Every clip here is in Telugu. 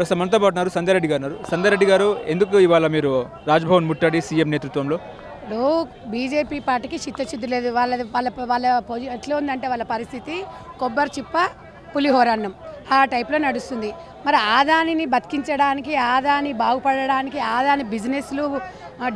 ప్రస్తుతం మనతో పాటు ఉన్నారు సంధ్యారెడ్డి గారు ఉన్నారు. సంధ్యారెడ్డి గారు ఎందుకు ఇవాళ మీరు రాజ్భవన్ ముట్టడి సీఎం నేతృత్వంలో? ఇప్పుడు బీజేపీ పార్టీకి చిత్తశుద్ధి లేదు. వాళ్ళది వాళ్ళ వాళ్ళ పొజి ఎట్లా ఉందంటే వాళ్ళ పరిస్థితి కొబ్బరి చిప్ప పులిహోర అన్నం. ఆ టైప్లో నడుస్తుంది. మరి ఆదానిని బతికించడానికి ఆదాని బాగుపడడానికి ఆదాని బిజినెస్లు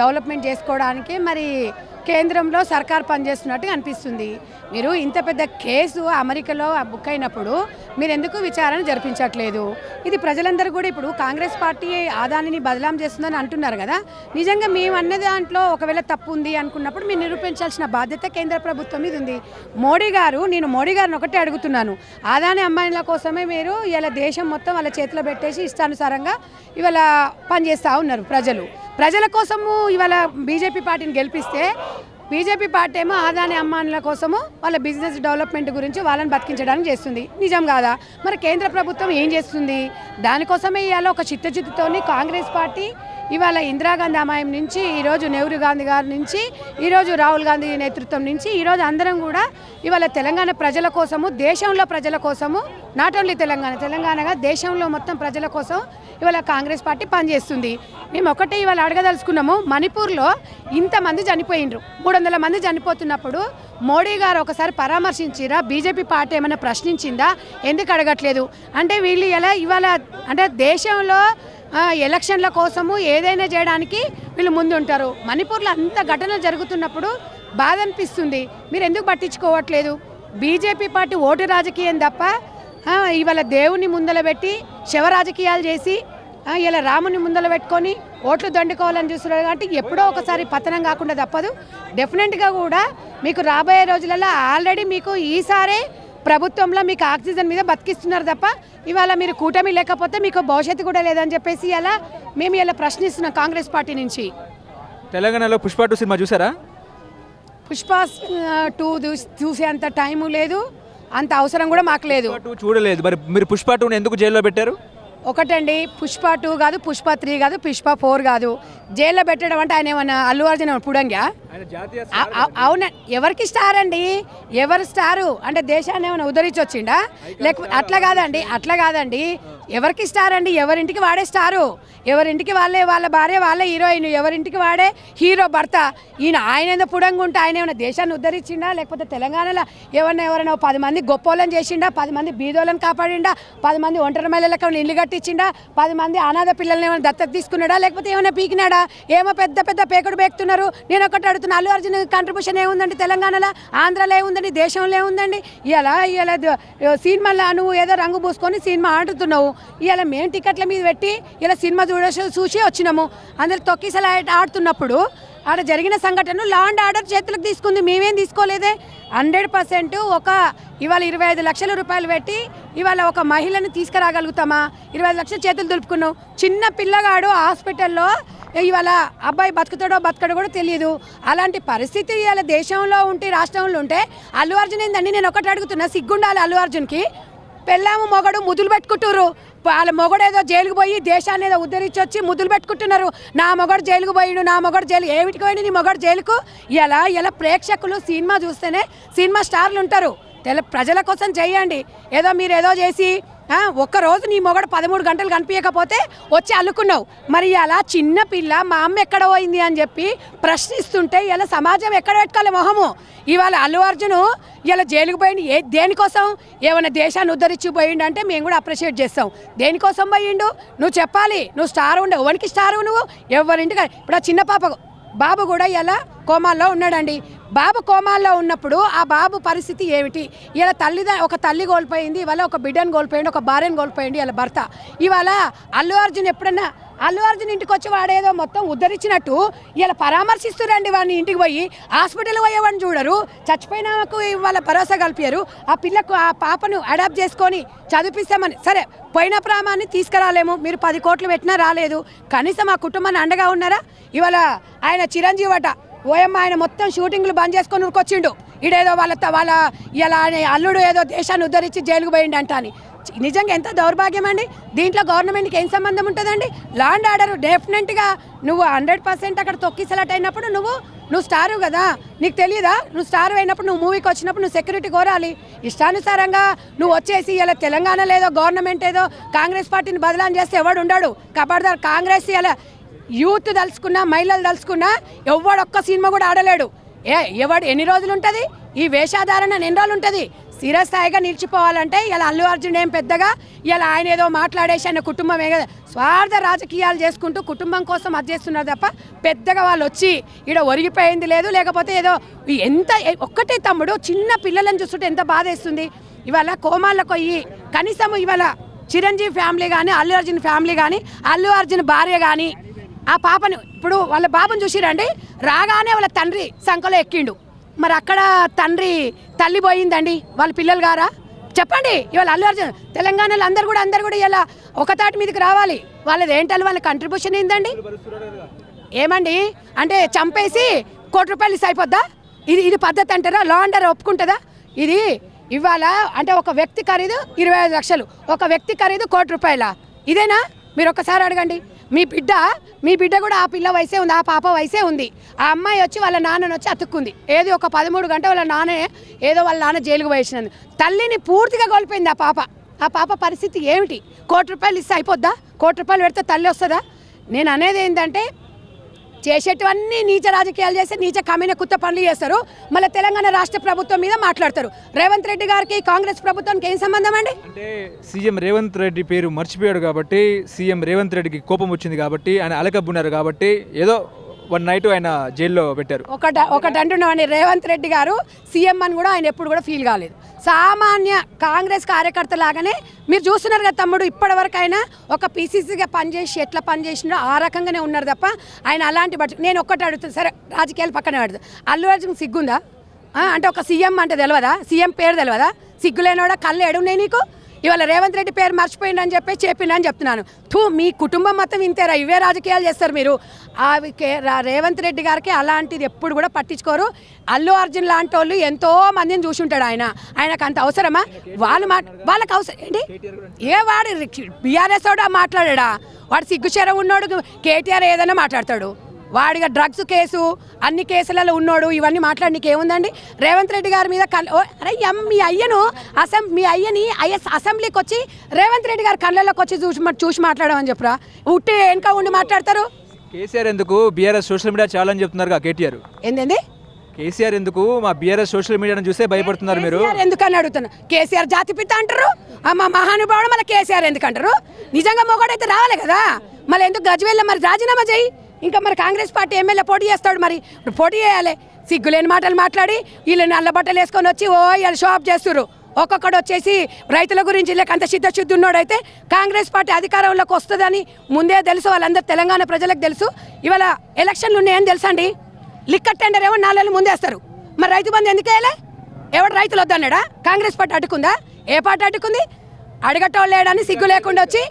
డెవలప్మెంట్ చేసుకోవడానికి మరి కేంద్రంలో సర్కార్ పనిచేస్తున్నట్టు అనిపిస్తుంది. మీరు ఇంత పెద్ద కేసు అమెరికాలో బుక్ అయినప్పుడు మీరు ఎందుకు విచారణ జరిపించట్లేదు? ఇది ప్రజలందరూ కూడా ఇప్పుడు కాంగ్రెస్ పార్టీ ఆదానిని బదలాం చేస్తుందని అంటున్నారు కదా. నిజంగా మేము అన్న దాంట్లో ఒకవేళ తప్పు ఉంది అనుకున్నప్పుడు మీరు నిరూపించాల్సిన బాధ్యత కేంద్ర ప్రభుత్వం మీద ఉంది. మోడీ గారు నేను మోడీ గారిని ఒకటే అడుగుతున్నాను. ఆదాని అమ్మాయిల కోసమే మీరు ఇలా దేశం మొత్తం వాళ్ళ చేతిలో పెట్టేసి ఇష్టానుసారంగా ఇవాళ పనిచేస్తూ ఉన్నారు ప్రజలు. ప్రజల కోసము ఇవాళ బీజేపీ పార్టీని గెలిపిస్తే బీజేపీ పార్టీ ఏమో ఆదాని అమ్మానుల కోసము వాళ్ళ బిజినెస్ డెవలప్మెంట్ గురించి వాళ్ళని బతికించడానికి చేస్తుంది. నిజం కాదా? మరి కేంద్ర ప్రభుత్వం ఏం చేస్తుంది? దానికోసమే ఇవాళ ఒక చిత్తచిత్తుతోని కాంగ్రెస్ పార్టీ ఇవాళ ఇందిరాగాంధీ అమాయం నుంచి ఈరోజు నెహ్రూ గాంధీ గారి నుంచి ఈరోజు రాహుల్ గాంధీ నేతృత్వం నుంచి ఈరోజు అందరం కూడా ఇవాళ తెలంగాణ ప్రజల కోసము దేశంలో ప్రజల కోసము నాట్ ఓన్లీ తెలంగాణ తెలంగాణగా దేశంలో మొత్తం ప్రజల కోసం ఇవాళ కాంగ్రెస్ పార్టీ పనిచేస్తుంది. మేము ఒకటే ఇవాళ అడగదలుచుకున్నాము మణిపూర్లో ఇంతమంది చనిపోయినరు మూడు వందల మంది చనిపోతున్నప్పుడు మోడీ గారు ఒకసారి పరామర్శించిరా బీజేపీ పార్టీ ఏమైనా ప్రశ్నించిందా? ఎందుకు అడగట్లేదు? అంటే వీళ్ళు ఎలా ఇవాళ అంటే దేశంలో ఎలక్షన్ల కోసము ఏదైనా చేయడానికి వీళ్ళు ముందుంటారు. మణిపూర్లో అంత ఘటన జరుగుతున్నప్పుడు బాధ అనిపిస్తుంది. మీరు ఎందుకు పట్టించుకోవట్లేదు? బీజేపీ పార్టీ ఓటు రాజకీయం తప్ప ఇవాళ దేవుని ముందల పెట్టి శవ రాజకీయాలు చేసి ఇలా రాముని ముందల పెట్టుకొని ఓట్లు దండుకోవాలని చూస్తున్నారు కాబట్టి ఎప్పుడో ఒకసారి పతనం కాకుండా తప్పదు. డెఫినెట్గా కూడా మీకు రాబోయే రోజులలో ఆల్రెడీ మీకు ఈసారే ప్రభుత్వంలో మీకు ఆక్సిజన్ మీద బతికిస్తున్నారు తప్ప ఇవాళ మీరు కూటమి లేకపోతే మీకు భవిష్యత్తు కూడా లేదని చెప్పేసి ఇలా మేము ఇలా ప్రశ్నిస్తున్నాం కాంగ్రెస్ పార్టీ నుంచి. తెలంగాణలో పుష్ప టూ సినిమా చూసారా? పుష్ప టూ చూసే అంత టైము లేదు అంత అవసరం కూడా మాకు లేదు. చూడలేదు. మరి మీరు పుష్ప టూని ఎందుకు జైల్లో పెట్టారు? ఒకటండి పుష్ప టూ కాదు పుష్ప త్రీ కాదు పుష్ప ఫోర్ కాదు. జైల్లో పెట్టడం అంటే ఆయన ఏమన్నా అల్లు అర్జున్ పుడంగా? అవున? ఎవరికి స్టార్ అండి? ఎవరు స్టారు? అంటే దేశాన్ని ఏమైనా ఉద్ధరించి వచ్చిండా లేకపోతే అట్లా కాదండి అట్లా కాదండి. ఎవరికి స్టార్ అండి? ఎవరింటికి వాడే స్టారు? ఎవరింటికి వాళ్ళే వాళ్ళ భార్య వాళ్ళే హీరోయిన్. ఎవరింటికి వాడే హీరో భర్త? ఈయన ఆయన ఏదో పుడంగా ఉంటే ఆయన ఏమైనా దేశాన్ని ఉద్ధరించిండా? లేకపోతే తెలంగాణలో ఎవరినో ఎవరైనా పది మంది గొప్పోళ్ళని చేసిండా? పది మంది బీదోళ్ళని కాపాడిండా? పది మంది ఒంటరి మహిళలకు ఇల్లు కట్టించిండా పది మంది అనాథ పిల్లల్ని ఏమైనా దత్తత తీసుకున్నాడా? లేకపోతే ఏమైనా పీకినాడా? ఏమో పెద్ద పెద్ద పేకుడు పేకుతున్నారు. నేను ఒకటి అడుగుతున్నా అల్లు అర్జున్ కంట్రిబ్యూషన్ ఏముందండి తెలంగాణలో? ఆంధ్రాలో ఏముందండి? దేశంలో ఏముందండి? ఇలా ఇలా సినిమాలో నువ్వు ఏదో రంగు పూసుకొని సినిమా ఆడుతున్నావు. ఇలా మేము టికెట్ల మీద పెట్టి ఇలా సినిమా చూడ చూసి వచ్చినాము. అందరు తొక్కిసలు ఆడుతున్నప్పుడు ఆడ జరిగిన సంఘటన లా అండ్ ఆర్డర్ చేతులకు తీసుకుంది. మేమేం తీసుకోలేదే. హండ్రెడ్ పర్సెంట్ ఒక ఇవాళ ఇరవై ఐదు లక్షల రూపాయలు పెట్టి ఇవాళ ఒక మహిళను తీసుకురాగలుగుతామా? ఇరవై ఐదు లక్షలు చేతులు దులుపుకున్నాం. చిన్న పిల్లగాడు హాస్పిటల్లో ఇవాళ అబ్బాయి బతుకుతాడో బతకడో కూడా తెలియదు అలాంటి పరిస్థితి ఇవాళ దేశంలో ఉంటే రాష్ట్రంలో ఉంటే అల్లు అర్జున్ ఏందండి? నేను ఒకటి అడుగుతున్నా. సిగ్గుండాలి అల్లు అర్జున్కి. పెళ్ళాము మొగడు ముదులు పెట్టుకుంటురు వాళ్ళ మొగడు ఏదో జైలుకు పోయి దేశాన్ని ఏదో ఉద్ధరించి వచ్చి ముద్దులు పెట్టుకుంటున్నారు. నా మొగడు జైలుకు పోయిండు నా మొగడు జైలు ఏమిటికి పోయిన నీ మొగడు జైలుకు? ఇలా ఇలా ప్రేక్షకులు సినిమా చూస్తేనే సినిమా స్టార్లు ఉంటారు. తెల ప్రజల కోసం చేయండి. ఏదో మీరు ఏదో చేసి ఒక్కరోజు నీ మొగడు పదమూడు గంటలు కనిపించకపోతే వచ్చి అల్లుకున్నావు. మరి అలా చిన్న పిల్ల మా అమ్మ ఎక్కడ పోయింది అని చెప్పి ప్రశ్నిస్తుంటే ఇలా సమాజం ఎక్కడ పెట్టుకోవాలి మొహము? ఇవాళ అల్లు అర్జును ఇలా జైలుకు పోయిండు. ఏ దేనికోసం? ఏమైనా దేశాన్ని ఉద్ధరించి పోయిండు అంటే మేము కూడా అప్రిషియేట్ చేస్తాం. దేనికోసం పోయిండు? నువ్వు చెప్పాలి. నువ్వు స్టార్ ఉండవు. ఎవరికి స్టార్ నువ్వు? ఎవరింటికి? ఇప్పుడు ఆ చిన్న పాపకు. బాబు కూడా ఇలా కోమాల్లో ఉన్నాడండి. బాబు కోమాల్లో ఉన్నప్పుడు ఆ బాబు పరిస్థితి ఏమిటి? ఇలా తల్లిద ఒక తల్లి కోల్పోయింది ఇవాళ ఒక బిడ్డను కోల్పోయింది ఒక భార్యను కోల్పోయింది ఇలా భర్త. ఇవాళ అల్లు అర్జున్ ఎప్పుడన్నా అల్లు అర్జున్ ఇంటికి వచ్చి వాడేదో మొత్తం ఉద్ధరించినట్టు ఇలా పరామర్శిస్తురండి వాడిని ఇంటికి పోయి. హాస్పిటల్ పోయేవాడిని చూడరు. చచ్చిపోయినాకు వాళ్ళ భరోసా కల్పారు. ఆ పిల్లకు ఆ పాపను అడాప్ట్ చేసుకొని చదివిస్తామని సరే పోయిన ప్రామాన్ని తీసుకురాలేము. మీరు పది కోట్లు పెట్టినా రాలేదు. కనీసం ఆ కుటుంబాన్ని అండగా ఉన్నారా? ఇవాళ ఆయన చిరంజీవి అట ఓయమ్మ ఆయన మొత్తం షూటింగ్లు బంద్ చేసుకొని ఉరికొచ్చిండు. ఈడేదో వాళ్ళ త- వాళ్ళ ఇలా అల్లుడు ఏదో దేశాన్ని ఉద్ధరించి జైలుకు పోయిండు అంట అని. నిజంగా ఎంత దౌర్భాగ్యం అండి? దీంట్లో గవర్నమెంట్కి ఏం సంబంధం ఉంటుందండి? ల్యాండ్ ఆర్డర్ డెఫినెట్గా నువ్వు హండ్రెడ్ పర్సెంట్ అక్కడ తొక్కిసలాట్ అయినప్పుడు నువ్వు నువ్వు స్టారు కదా? నీకు తెలియదా నువ్వు స్టార్ అయినప్పుడు నువ్వు మూవీకి వచ్చినప్పుడు నువ్వు సెక్యూరిటీ కోరాలి. ఇష్టానుసారంగా నువ్వు వచ్చేసి ఇలా తెలంగాణ లేదో గవర్నమెంట్ ఏదో కాంగ్రెస్ పార్టీని బదలాం చేస్తే ఎవడు ఉండడు. కబడ్దార్ కాంగ్రెస్ ఇలా యూత్ తలుచుకున్నా మహిళలు తలుచుకున్నా ఎవడొక్క సినిమా కూడా ఆడలేడు. ఏ ఎవడు ఎన్ని రోజులు ఉంటుంది? ఈ వేషాధారణ ఎన్ని రోజులు ఉంటుంది? స్థిరస్థాయిగా నిలిచిపోవాలంటే ఇలా అల్లు అర్జున్ ఏం పెద్దగా ఇలా ఆయన ఏదో మాట్లాడేసి ఆయన కుటుంబం ఏ స్వార్థ రాజకీయాలు చేసుకుంటూ కుటుంబం కోసం అది చేస్తున్నారు తప్ప పెద్దగా వాళ్ళు వచ్చి ఇక్కడ ఒరిగిపోయింది లేదు లేకపోతే ఏదో ఎంత ఒక్కటే తమ్ముడు చిన్న పిల్లలను చూస్తుంటే ఎంత బాధ వేస్తుంది ఇవాళ కోమాలకు పోయి కనీసం ఇవాళ చిరంజీవి ఫ్యామిలీ కానీ అల్లు అర్జున్ ఫ్యామిలీ కానీ అల్లు అర్జున్ భార్య కానీ ఆ పాపను ఇప్పుడు వాళ్ళ బాబుని చూసిరండి రాగానే వాళ్ళ తండ్రి సంఖలో ఎక్కిండు. మరి అక్కడ తండ్రి తల్లి పోయిందండి. వాళ్ళ పిల్లలు గారా? చెప్పండి. ఇవాళ అల్లు అర్జున్ తెలంగాణలో అందరు కూడా అందరు కూడా ఇలా ఒక తాటి మీదకి రావాలి. వాళ్ళది ఏంటని వాళ్ళ కంట్రిబ్యూషన్ ఏందండి? ఏమండి? అంటే చంపేసి కోటి రూపాయలు సరిపోద్దా అయిపోద్దా? ఇది ఇది పద్ధతి అంటారా? లా అండర్ ఒప్పుకుంటుందా? ఇది ఇవాళ అంటే ఒక వ్యక్తి ఖరీదు ఇరవై ఐదు లక్షలు. ఒక వ్యక్తి ఖరీదు కోటి రూపాయల? ఇదేనా? మీరు ఒకసారి అడగండి. మీ బిడ్డ మీ బిడ్డ కూడా ఆ పిల్ల వయసే ఉంది ఆ పాప వయసే ఉంది. ఆ అమ్మాయి వచ్చి వాళ్ళ నాన్నని వచ్చి అతుక్కుంది. ఏది ఒక పదమూడు గంట వాళ్ళ నాన్న ఏదో వాళ్ళ నాన్న జైలుకు వేసినాను తల్లిని పూర్తిగా కోల్పోయింది ఆ పాప. ఆ పాప పరిస్థితి ఏమిటి? కోటి రూపాయలు ఇస్తే అయిపోద్దా? కోటి రూపాయలు పెడితే తల్లి వస్తుందా? నేను అనేది ఏంటంటే చేసేటివన్నీ నీచ రాజకీయాలు చేసి నీచ కమైన కుత్త పనులు చేస్తారు. మళ్ళీ తెలంగాణ రాష్ట్ర ప్రభుత్వం మీద మాట్లాడతారు. రేవంత్ రెడ్డి గారికి కాంగ్రెస్ ప్రభుత్వానికి ఏం సంబంధం అండి? అంటే సీఎం రేవంత్ రెడ్డి పేరు మర్చిపోయాడు కాబట్టి సీఎం రేవంత్ రెడ్డికి కోపం వచ్చింది కాబట్టి ఆయన అలకబ్బున్నారు కాబట్టి ఏదో వన్ నైట్ ఆయన జైల్లో పెట్టారు. ఒకట ఒకటి అంటున్నామని రేవంత్ రెడ్డి గారు సీఎం అని కూడా ఆయన ఎప్పుడు కూడా ఫీల్ కాలేదు. సామాన్య కాంగ్రెస్ కార్యకర్త లాగానే మీరు చూస్తున్నారు కదా తమ్ముడు ఇప్పటివరకు ఆయన ఒక పీసీసీగా పనిచేసి ఎట్లా పనిచేసినో ఆ రకంగానే ఉన్నారు తప్ప ఆయన అలాంటి బట్ నేను ఒక్కటి అడుగుతాను సరే రాజకీయాలు పక్కన పెడతాను అల్లు అర్జున్ సిగ్గుందా? అంటే ఒక సీఎం అంటే తెలియదా సీఎం పేరు తెలియదా సిగ్గులేనోడా కళ్ళు ఎడున్నాయి నీకు? ఇవాళ రేవంత్ రెడ్డి పేరు మర్చిపోయిండని చెప్పి చెప్పిండని చెప్తున్నాను. థూ మీ కుటుంబం మొత్తం ఇంతేరా ఇవే రాజకీయాలు చేస్తారు మీరు. అవి రేవంత్ రెడ్డి గారికి అలాంటిది ఎప్పుడు కూడా పట్టించుకోరు. అల్లు అర్జున్ లాంటి వాళ్ళు ఎంతో మందిని చూసుంటాడు ఆయన. ఆయనకు అంత అవసరమా? వాళ్ళు మా వాళ్ళకి అవసరం ఏంటి? ఏ వాడు బీఆర్ఎస్ వాడు మాట్లాడా వాడు సిగ్గుచేర ఉన్నాడు కేటీఆర్ ఏదైనా మాట్లాడతాడు. వాడిగా డ్రగ్స్ కేసు అన్ని కేసులలో ఉన్నోడు ఇవన్నీ మాట్లాడడానికి ఏముందండి రేవంత్ రెడ్డి గారి మీద అరే మీ అయ్యను అసెం మీ అయ్యని ఐఎస్ అసెంబ్లీకి వచ్చి రేవంత్ రెడ్డి గారి కళ్ళలోకి వచ్చి చూసి మా- చూసి మాట్లాడమని చెప్పురా? ఉట్టి వెనక ఉండి మాట్లాడతారు? కేసీఆర్ ఎందుకు? బీఆర్ఎస్ సోషల్ మీడియా చాలా అని చెప్తున్నారు కేటీఆర్. ఏంది కేసీఆర్ ఎందుకు? మా బీఆర్ఎస్ సోషల్ మీడియాను చూసే భయపడుతున్నారు మీరు. ఎందుకని అడుగుతున్నా? కేసీఆర్ జాతి పిత అంటారు? అమ్మ మహానుభావుడు మళ్ళీ కేసీఆర్ ఎందుకు అంటారు? నిజంగా మొగడైతే రావాలి కదా? మళ్ళీ ఎందుకు గజ్వేల్లో మరి రాజీనామా చేయి? ఇంకా మరి కాంగ్రెస్ పార్టీ ఎమ్మెల్యే పోటీ చేస్తాడు మరి. పోటీ చేయాలి. సిగ్గులేని మాటలు మాట్లాడి వీళ్ళు నల్ల బట్టలు వేసుకొని వచ్చి ఓ వీళ్ళు షాప్ చేస్తున్నారు ఒక్కొక్కడు వచ్చేసి రైతుల గురించి లేక అంత సిద్ధశుద్ధి ఉన్నోడైతే కాంగ్రెస్ పార్టీ అధికారంలోకి వస్తుందని ముందే తెలుసు వాళ్ళందరూ తెలంగాణ ప్రజలకు తెలుసు. ఇవాళ ఎలక్షన్లు ఉన్నాయని తెలుసండి. లిక్కర్ టెండర్ ఏమో నాలుగు ముందేస్తారు. మరి రైతు బంధు ఎందుకు వేయలే? ఎవడు రైతులు వద్దన్నాడా? కాంగ్రెస్ పార్టీ అడ్డుకుందా? ఏ పార్టీ అడ్డుకుంది? అడగటోళ్ళు లేడని సిగ్గు లేకుండా వచ్చి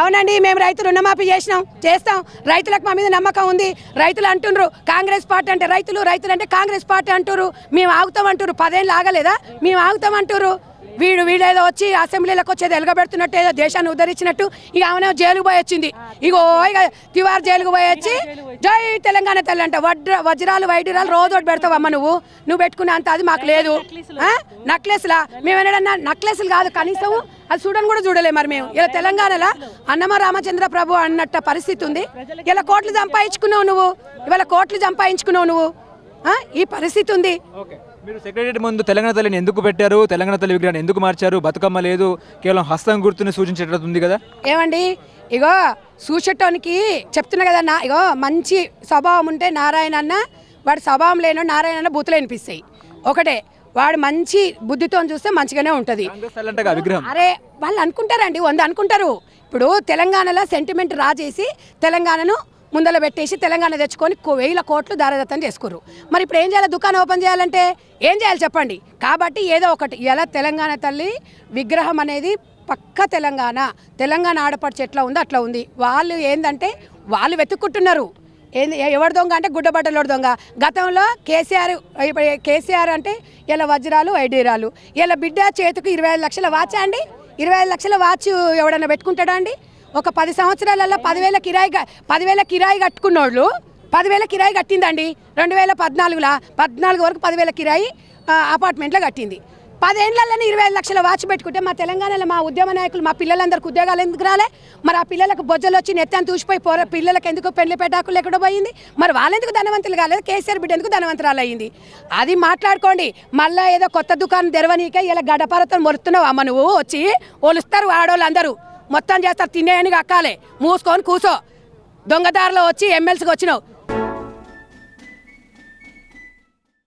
అవునండి మేము రైతు రుణమాఫీ చేసినాం చేస్తాం. రైతులకు మా మీద నమ్మకం ఉంది. రైతులు అంటుండ్రు కాంగ్రెస్ పార్టీ అంటే రైతులు రైతులు అంటే కాంగ్రెస్ పార్టీ అంటారు మేము ఆగుతాం అంటారు పదేళ్ళు ఆగలేదా? మేము ఆగుతాం అంటారు వీడు వీడేదో వచ్చి అసెంబ్లీలకు వచ్చేది ఎలగబెడుతున్నట్టు ఏదో దేశాన్ని ఉద్ధరించినట్టు ఇక ఆమె జైలుకు పోయి వచ్చింది. ఇగో ఇక తివార్ జైలుకు పోయి వచ్చి జై తెలంగాణ తల్లి అంట. వడ్ర వజ్రాలు వైడ్రాలు రోజు ఒకటి పెడతావమ్మ నువ్వు. నువ్వు పెట్టుకునే అంత అది మాకు లేదు. నక్లెస్లా? మేము ఏమన్నా నక్లెస్లు కాదు కనీసం అది చూడని కూడా చూడలే మరి మేము. ఇలా తెలంగాణలో? అన్నమ రామచంద్ర ప్రభు అన్నట్ట పరిస్థితి ఉంది. ఇలా కోట్లు సంపాదించుకున్నావు నువ్వు. ఇవాళ కోట్లు సంపాదించుకున్నావు నువ్వు. ఈ పరిస్థితి ఉంది. ఓకే. మీరు సెక్రటరీ ముందు తెలంగాణ తల్లిని ఎందుకు పెట్టారు? తెలంగాణ తల్లి విగ్రహాన్ని ఎందుకు మార్చారు? బతుకమ్మ లేదు. కేవలం హస్తం గుర్తుని సూచించేటట్టు ఉంది కదా? ఏమండి? ఇగో చూసేటోనికి చెప్తున్నా కదా నా ఇగో మంచి స్వభావం ఉంటే నారాయణ అన్న వాడి స్వభావం లేనో నారాయణ అన్న బూతులు వినిపిస్తాయి. ఒకటే వాడు మంచి బుద్ధితో చూస్తే మంచిగానే ఉంటుంది. అరే వాళ్ళు అనుకుంటారండి వంద అనుకుంటారు. ఇప్పుడు తెలంగాణలో సెంటిమెంట్ రాజేసి తెలంగాణను ముందర పెట్టేసి తెలంగాణ తెచ్చుకొని వేల కోట్లు దారదత్తం చేసుకుర్రు. మరి ఇప్పుడు ఏం చేయాలి? దుకాణం ఓపెన్ చేయాలంటే ఏం చేయాలి చెప్పండి? కాబట్టి ఏదో ఒకటి ఇలా తెలంగాణ తల్లి విగ్రహం అనేది పక్క తెలంగాణ తెలంగాణ ఆడపడిచి ఎట్లా ఉందో అట్లా ఉంది. వాళ్ళు ఏంటంటే వాళ్ళు వెతుక్కుంటున్నారు. ఏంది ఎవరి దొంగ అంటే గుడ్డబట్టలోడు దొంగ. గతంలో కేసీఆర్ కేసీఆర్ అంటే ఇలా వజ్రాలు ఐడీరాలు. ఇలా బిడ్డ చేతికి ఇరవై ఐదు లక్షల వాచా అండి? ఇరవై ఐదు లక్షల వాచ్ ఎవడన్నా పెట్టుకుంటాడా అండి? ఒక పది సంవత్సరాలలో పదివేల కిరాయి పదివేల కిరాయి కట్టుకున్నోళ్ళు పదివేల కిరాయి కట్టిందండి. రెండు వేల పద్నాలుగులో? పద్నాలుగు వరకు పదివేల కిరాయి అపార్ట్మెంట్లో కట్టింది. పదేళ్ళలోనే ఇరవై ఐదు లక్షల వాచ్ పెట్టుకుంటే మా తెలంగాణలో మా ఉద్యమ నాయకులు మా పిల్లలందరికీ ఉద్యోగాలు ఎందుకు రాలే? మరి ఆ పిల్లలకు బొజ్జలు వచ్చి నెత్తాన్ని తూసిపోయి పోర పిల్లలకు ఎందుకు పెళ్ళి పెట్టాకులు ఎక్కడ పోయింది? మరి వాళ్ళెందుకు ధనవంతులు కాలేదు? కేసీఆర్ బిడ్డ ఎందుకు ధనవంతురాలు అయ్యింది అది మాట్లాడుకోండి. మళ్ళీ ఏదో కొత్త దుకాణం తెరవనీకే ఇలా గడపరతో మొరుతున్నావు అమ్మ నువ్వు వచ్చి ఒలుస్తారు ఆడవాళ్ళు అందరూ మొత్తం చేస్తారు తినేయని కక్కాలి మూసుకొని కూసో. దొంగదారిలో వచ్చి ఎమ్మెల్సీకి వచ్చినావు.